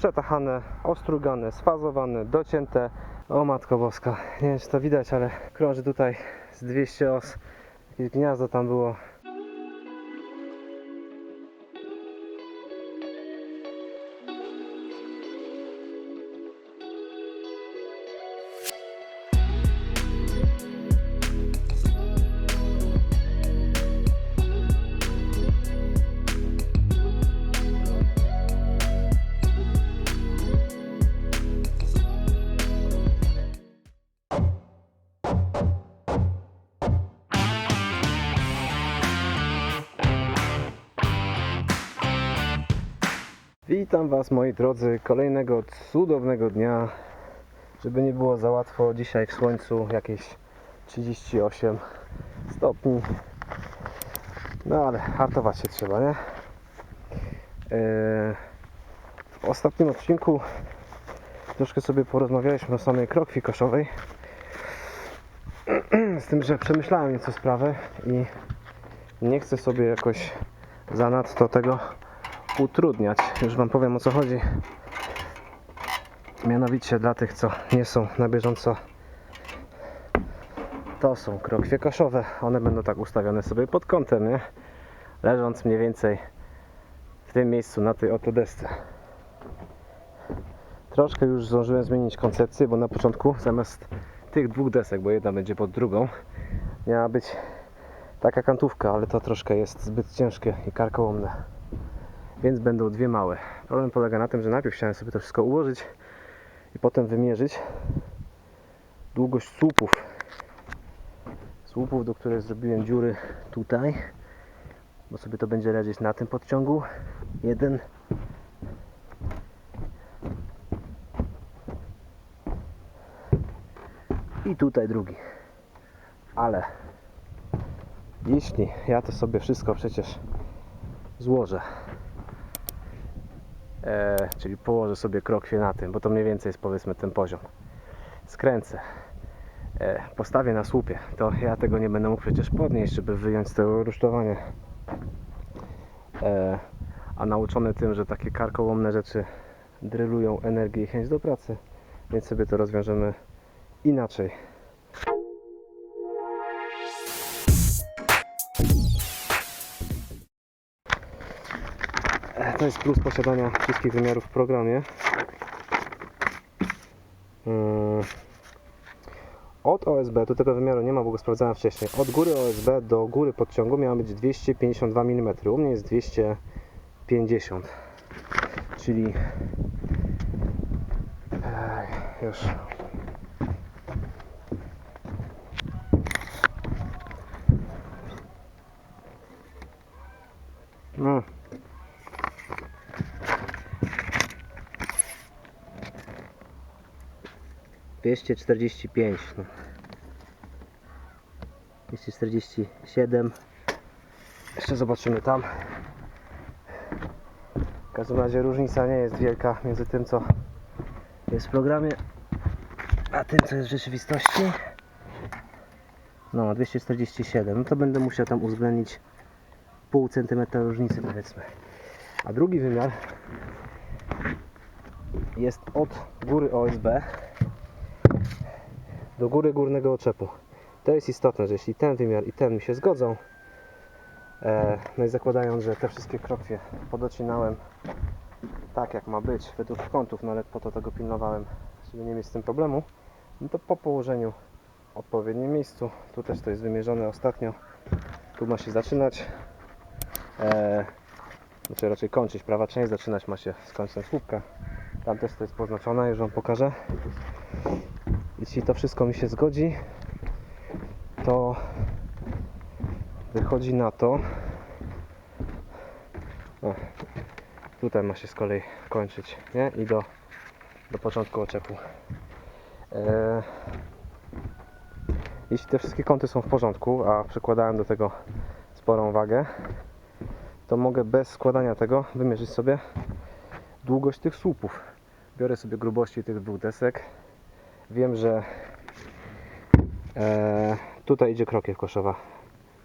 przetachane, ostrugane, sfazowane, docięte. O matko boska, nie wiem czy to widać, ale krąży tutaj z 200 os. Jakieś gniazdo tam było. Witam Was moi drodzy, kolejnego cudownego dnia. Żeby nie było za łatwo, dzisiaj w słońcu jakieś 38 stopni. No ale hartować się trzeba, nie? Yy, W ostatnim odcinku troszkę sobie porozmawialiśmy o samej krokwi koszowej. Z tym, że przemyślałem nieco sprawę i nie chcę sobie jakoś zanadto tego utrudniać. Już Wam powiem o co chodzi. Mianowicie dla tych, co nie są na bieżąco, to są krokwie koszowe. One będą tak ustawione sobie pod kątem, nie? Leżąc mniej więcej w tym miejscu, na tej oto desce. Troszkę już zdążyłem zmienić koncepcję, bo na początku zamiast tych dwóch desek, bo jedna będzie pod drugą, miała być taka kantówka, ale to troszkę jest zbyt ciężkie i karkołomne więc będą dwie małe. Problem polega na tym, że najpierw chciałem sobie to wszystko ułożyć i potem wymierzyć długość słupów. Słupów, do których zrobiłem dziury tutaj, bo sobie to będzie leżeć na tym podciągu. Jeden. I tutaj drugi. Ale jeśli ja to sobie wszystko przecież złożę e, czyli położę sobie krokwie na tym, bo to mniej więcej jest powiedzmy ten poziom. Skręcę, e, postawię na słupie, to ja tego nie będę mógł przecież podnieść, żeby wyjąć z tego rusztowania. E, a nauczony tym, że takie karkołomne rzeczy drylują energię i chęć do pracy, więc sobie to rozwiążemy inaczej. To jest plus posiadania wszystkich wymiarów w programie. Mm. Od OSB, tu tego wymiaru nie ma, bo go sprawdzałem wcześniej. Od góry OSB do góry podciągu miało być 252 mm. U mnie jest 250. Czyli Ej, już no. 245 no. 247 jeszcze zobaczymy tam. W każdym razie różnica nie jest wielka między tym co jest w programie a tym co jest w rzeczywistości. No 247 no to będę musiał tam uwzględnić pół centymetra różnicy powiedzmy. A drugi wymiar jest od góry OSB do góry górnego oczepu. To jest istotne, że jeśli ten wymiar i ten mi się zgodzą, e, no i zakładając, że te wszystkie krokwie podocinałem tak jak ma być, według kątów, no ale po to tego pilnowałem, żeby nie mieć z tym problemu, no to po położeniu w odpowiednim miejscu, tu też to jest wymierzone ostatnio, tu ma się zaczynać, e, znaczy raczej kończyć, prawa część zaczynać ma się z końcem słupka, tam też to jest poznaczone, już Wam pokażę. Jeśli to wszystko mi się zgodzi, to wychodzi na to. O, tutaj ma się z kolei kończyć, nie? I do, do początku oczepu. E, jeśli te wszystkie kąty są w porządku, a przykładałem do tego sporą wagę, to mogę bez składania tego wymierzyć sobie długość tych słupów. Biorę sobie grubości tych dwóch desek. Wiem, że e, tutaj idzie krokiew koszowa.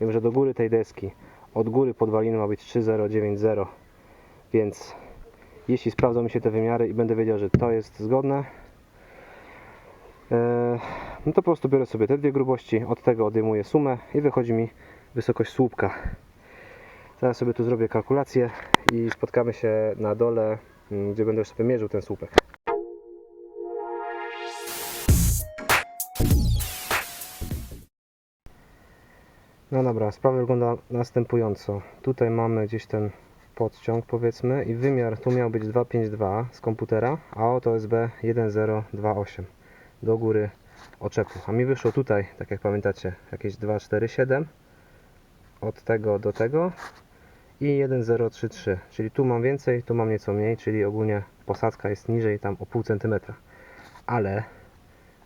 Wiem, że do góry tej deski od góry podwaliny ma być 3090, więc Jeśli sprawdzą mi się te wymiary i będę wiedział, że to jest zgodne, e, no to po prostu biorę sobie te dwie grubości, od tego odejmuję sumę i wychodzi mi wysokość słupka. Zaraz sobie tu zrobię kalkulację i spotkamy się na dole, m, gdzie będę już sobie mierzył ten słupek. Dobra, sprawa wygląda następująco. Tutaj mamy gdzieś ten podciąg powiedzmy i wymiar tu miał być 252 z komputera, a oto OSB 1028 do góry oczepu. A mi wyszło tutaj, tak jak pamiętacie, jakieś 247 od tego do tego i 1033, czyli tu mam więcej, tu mam nieco mniej, czyli ogólnie posadzka jest niżej tam o pół centymetra. Ale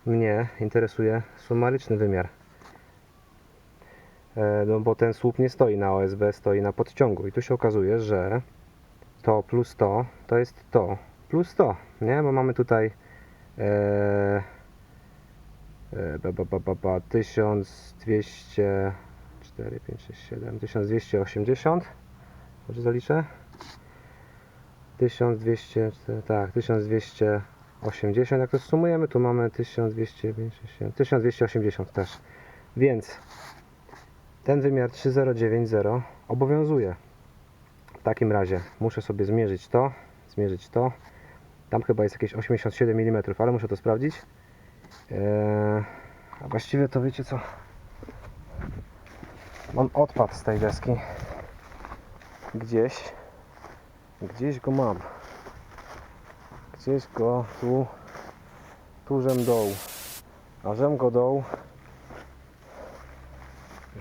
mnie interesuje sumaryczny wymiar. E, No bo ten słup nie stoi na OSB, stoi na podciągu. I tu się okazuje, że to plus to, to jest to plus to, nie? Bo mamy tutaj e, e, ba, ba, ba, ba, ba, 1200 4, 5, 6, 7 1280 może zaliczę? 1200 cztery- tak 1280 jak to sumujemy tu mamy 1250 1280 też. Więc ten wymiar 3090 obowiązuje. W takim razie muszę sobie zmierzyć to, zmierzyć to. Tam chyba jest jakieś 87 mm, ale muszę to sprawdzić. Eee, a właściwie to wiecie co? On odpadł z tej deski. Gdzieś. Gdzieś go mam. Gdzieś go tu. Tu żem doł. A żem go doł.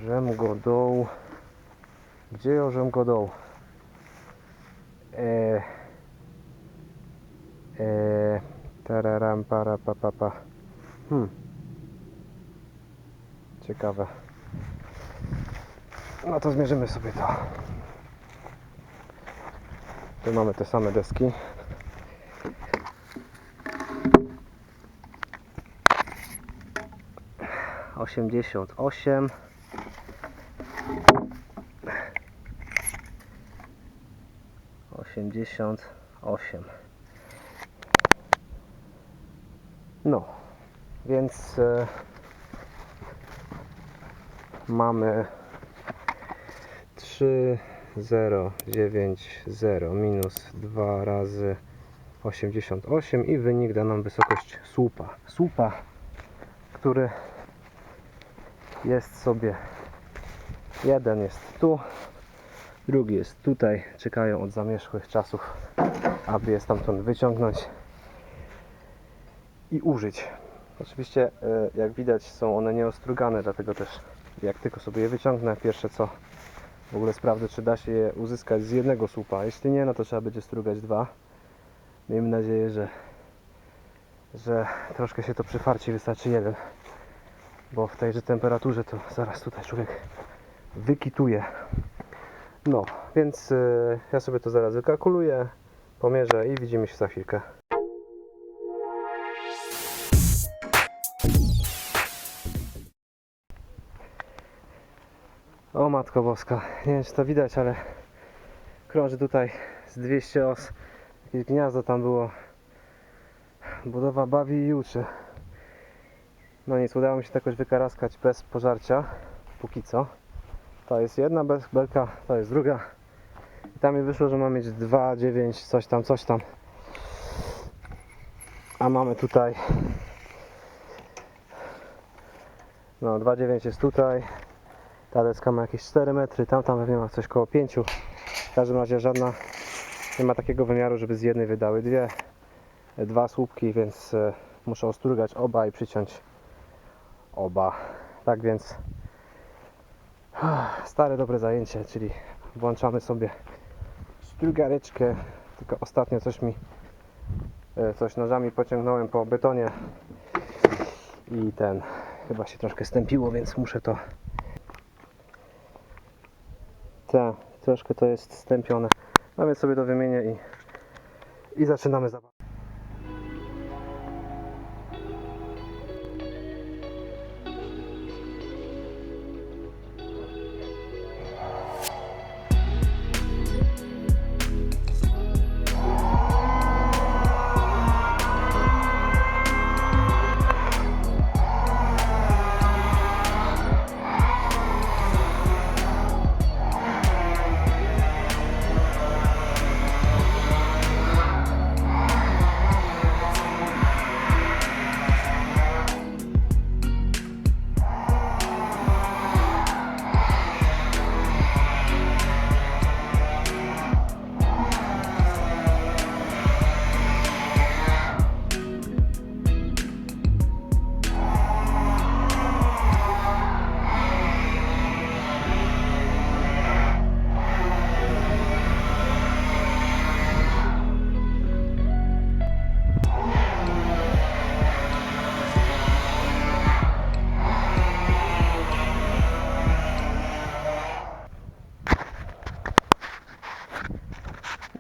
Żem go doł. Gdzie ja żem go doł? Eee. Eee. Tararam para pa pa pa. Hmm. Ciekawe. No to zmierzymy sobie to. Tu mamy te same deski. Osiemdziesiąt osiem. Osiemdziesiąt osiem. No, więc e, mamy 3090 minus 2 razy 88 i wynik da nam wysokość słupa. Słupa, który jest sobie jeden jest tu, drugi jest tutaj. Czekają od zamierzchłych czasów, aby je stamtąd wyciągnąć i użyć. Oczywiście, e, jak widać, są one nieostrugane, dlatego też jak tylko sobie je wyciągnę, pierwsze co w ogóle sprawdzę, czy da się je uzyskać z jednego słupa. Jeśli nie, no to trzeba będzie strugać dwa. Miejmy nadzieję, że, że troszkę się to przyfarci, wystarczy jeden. Bo w tejże temperaturze to zaraz tutaj człowiek wykituje. No, więc y, ja sobie to zaraz wykalkuluję, pomierzę i widzimy się za chwilkę. O matko boska, nie wiem czy to widać, ale krąży tutaj z 200 os. Jakieś gniazdo tam było. Budowa bawi i uczy. No nic, udało mi się to jakoś wykaraskać bez pożarcia. Póki co. To jest jedna belka, to jest druga. I tam mi wyszło, że ma mieć 2,9 coś tam, coś tam. A mamy tutaj no 2,9 jest tutaj. Ta deska ma jakieś 4 metry, tam tam pewnie ma coś koło 5. W każdym razie żadna nie ma takiego wymiaru, żeby z jednej wydały dwie, dwa słupki, więc e, muszę ostrugać oba i przyciąć oba. Tak więc stare dobre zajęcie, czyli włączamy sobie strugareczkę, tylko ostatnio coś mi e, coś nożami pociągnąłem po betonie i ten chyba się troszkę stępiło, więc muszę to tak, troszkę to jest stępione. No więc sobie to wymienię i, i zaczynamy zabawę.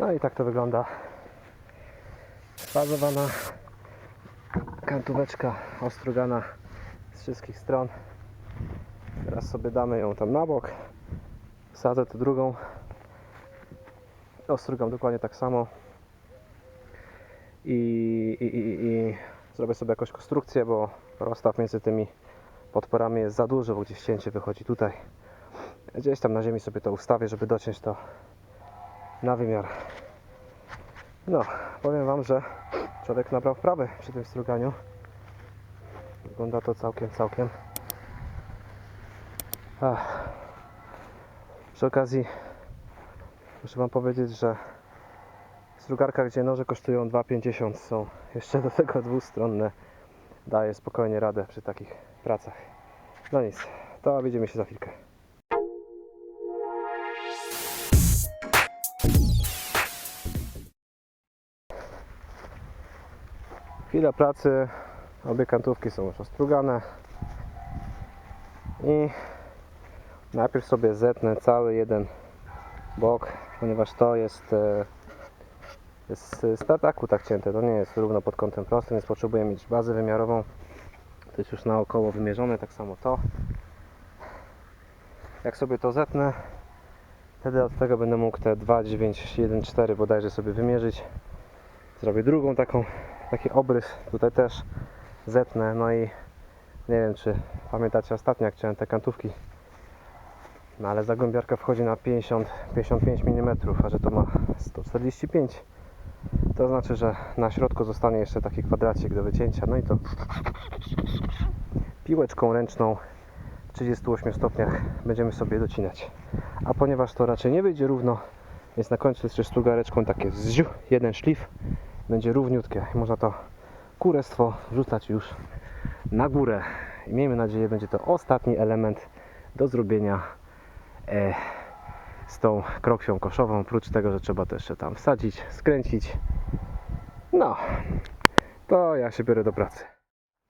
No i tak to wygląda. Fazowana kantóweczka ostrugana z wszystkich stron. Teraz sobie damy ją tam na bok. Wsadzę tę drugą. Ostrugam dokładnie tak samo. I, i, i, i zrobię sobie jakąś konstrukcję, bo rozstaw między tymi podporami jest za duży, bo gdzieś cięcie wychodzi tutaj. Gdzieś tam na ziemi sobie to ustawię, żeby dociąć to na wymiar. No, powiem Wam, że człowiek nabrał wprawy przy tym struganiu. Wygląda to całkiem, całkiem. Ach. Przy okazji muszę Wam powiedzieć, że strugarka, gdzie noże kosztują 2,50 są jeszcze do tego dwustronne. Daje spokojnie radę przy takich pracach. No nic, to widzimy się za chwilkę. Chwila pracy, obie kantówki są już ostrugane i najpierw sobie zetnę cały jeden bok, ponieważ to jest, e, z tartaku tak cięte, to nie jest równo pod kątem prostym, więc potrzebuję mieć bazę wymiarową. To jest już naokoło wymierzone, tak samo to. Jak sobie to zetnę wtedy od tego będę mógł te 2,914 bodajże sobie wymierzyć. Zrobię drugą taką taki obrys tutaj też zetnę. No i nie wiem czy pamiętacie ostatnio jak chciałem te kantówki. No ale zagłębiarka wchodzi na 50 55 mm a że to ma 145 to znaczy, że na środku zostanie jeszcze taki kwadracik do wycięcia. No i to piłeczką ręczną w 38 stopniach będziemy sobie docinać. A ponieważ to raczej nie wyjdzie równo więc na końcu jeszcze sztugareczką takie zziu, jeden szlif będzie równiutkie i można to kurestwo wrzucać już na górę. I miejmy nadzieję będzie to ostatni element do zrobienia e, z tą krokwią koszową. Oprócz tego, że trzeba to jeszcze tam wsadzić, skręcić. No to ja się biorę do pracy.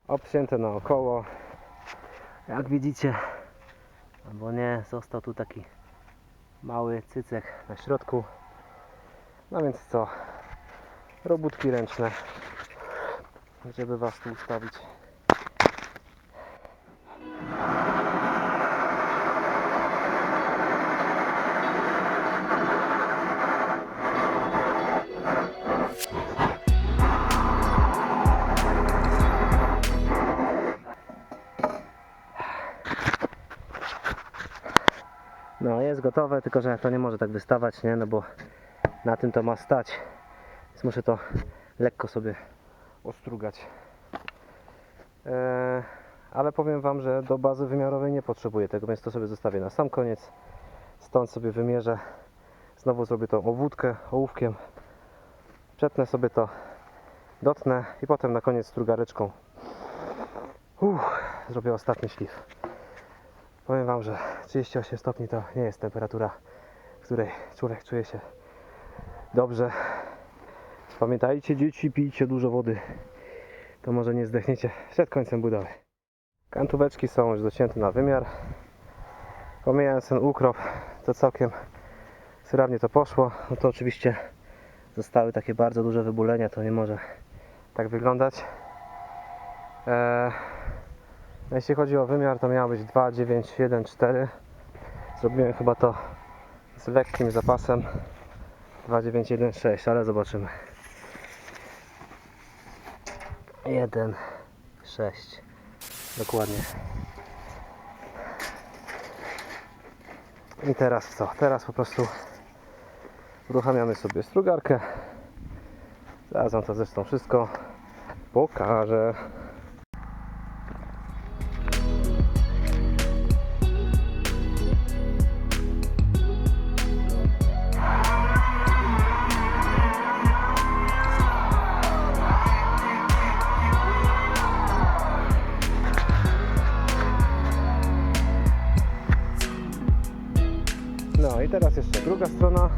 Obcięte naokoło. Jak widzicie albo nie, został tu taki mały cycek na środku. No więc co robótki ręczne żeby was tu ustawić No jest gotowe, tylko że to nie może tak wystawać, nie? No bo na tym to ma stać. Więc muszę to lekko sobie ostrugać. Eee, ale powiem Wam, że do bazy wymiarowej nie potrzebuję tego, więc to sobie zostawię na sam koniec. Stąd sobie wymierzę. Znowu zrobię tą obwódkę ołówkiem. Przetnę sobie to, dotnę i potem na koniec strugareczką Uff, zrobię ostatni szlif. Powiem Wam, że 38 stopni to nie jest temperatura, w której człowiek czuje się dobrze. Pamiętajcie dzieci, pijcie dużo wody. To może nie zdechniecie przed końcem budowy. Kantóweczki są już docięte na wymiar. Pomijając ten ukrop, to całkiem sprawnie to poszło. No to oczywiście zostały takie bardzo duże wybulenia, to nie może tak wyglądać. Eee, jeśli chodzi o wymiar, to miało być 2,914. Zrobiłem chyba to z lekkim zapasem 2,916, ale zobaczymy. 1, 6. Dokładnie. I teraz co? Teraz po prostu uruchamiamy sobie strugarkę. Zaraz wam to zresztą wszystko pokażę. No I teraz jeszcze druga strona.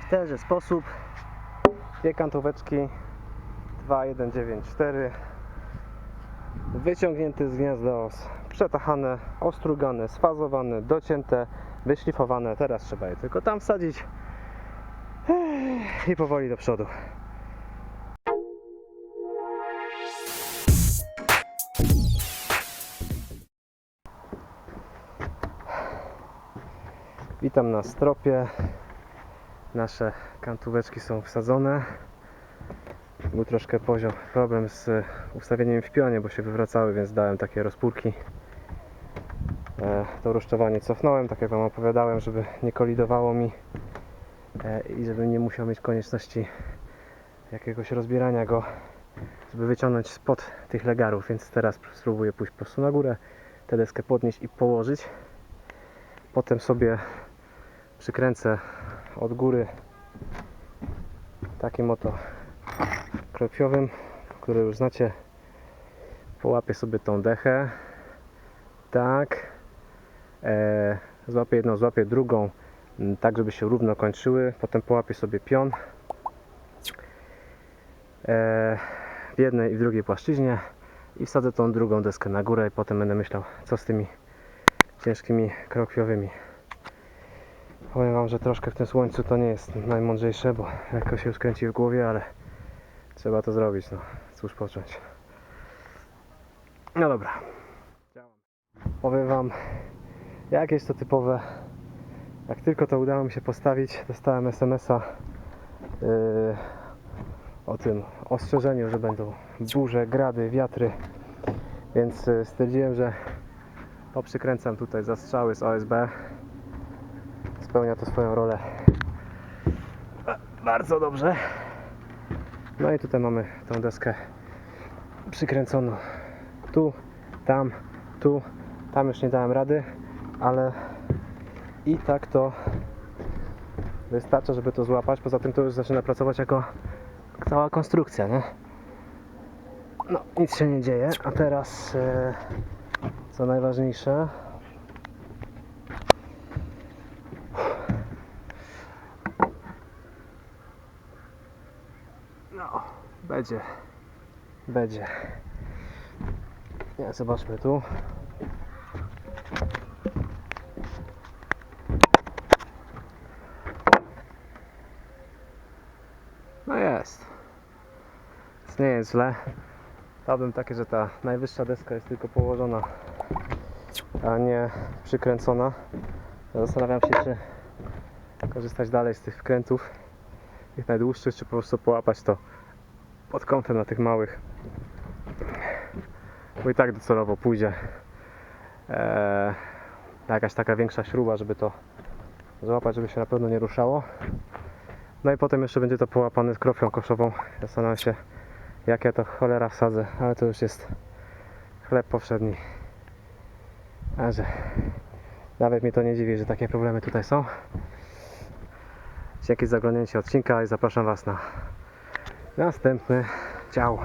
W tenże sposób dwie kantóweczki 2194 wyciągnięty z gniazda os, przetachane, ostrugane, sfazowane, docięte, wyszlifowane. Teraz trzeba je tylko tam wsadzić i powoli do przodu. Witam na stropie. Nasze kantóweczki są wsadzone. Był troszkę poziom problem z ustawieniem w pionie, bo się wywracały, więc dałem takie rozpórki. E, To rusztowanie cofnąłem, tak jak Wam opowiadałem, żeby nie kolidowało mi e, i żebym nie musiał mieć konieczności jakiegoś rozbierania go, żeby wyciągnąć spod tych legarów, więc teraz spróbuję pójść po prostu na górę, tę deskę podnieść i położyć. Potem sobie przykręcę od góry takim oto kropiowym, który już znacie. Połapię sobie tą dechę. Tak. E, złapię jedną, złapię drugą, m, tak żeby się równo kończyły. Potem połapię sobie pion e, w jednej i w drugiej płaszczyźnie i wsadzę tą drugą deskę na górę i potem będę myślał, co z tymi ciężkimi krokwiowymi. Powiem Wam, że troszkę w tym słońcu to nie jest najmądrzejsze, bo lekko się już kręci w głowie, ale trzeba to zrobić, no cóż począć. No dobra. Powiem Wam, jak jest to typowe. Jak tylko to udało mi się postawić, dostałem SMS-a yy, o tym ostrzeżeniu, że będą burze, grady, wiatry. Więc yy, stwierdziłem, że poprzykręcam tutaj zastrzały z OSB spełnia to swoją rolę bardzo dobrze. No i tutaj mamy tą deskę przykręconą tu, tam, tu. Tam już nie dałem rady, ale i tak to wystarcza, żeby to złapać. Poza tym to już zaczyna pracować jako cała konstrukcja, nie? No, nic się nie dzieje. A teraz, e, co najważniejsze, będzie. Będzie. Nie, zobaczmy tu. No jest. Więc Nie jest źle. Dałbym takie, że ta najwyższa deska jest tylko położona, a nie przykręcona. Zastanawiam się, czy korzystać dalej z tych wkrętów tych najdłuższych, czy po prostu połapać to pod kątem na tych małych. Bo i tak docelowo pójdzie eee, jakaś taka większa śruba, żeby to złapać, żeby się na pewno nie ruszało. No i potem jeszcze będzie to połapane z krofią koszową. Zastanawiam się, jak ja to cholera wsadzę, ale to już jest chleb powszedni. Także nawet mnie to nie dziwi, że takie problemy tutaj są. Dzięki za oglądnięcie odcinka i zapraszam Was na następny. Ciao.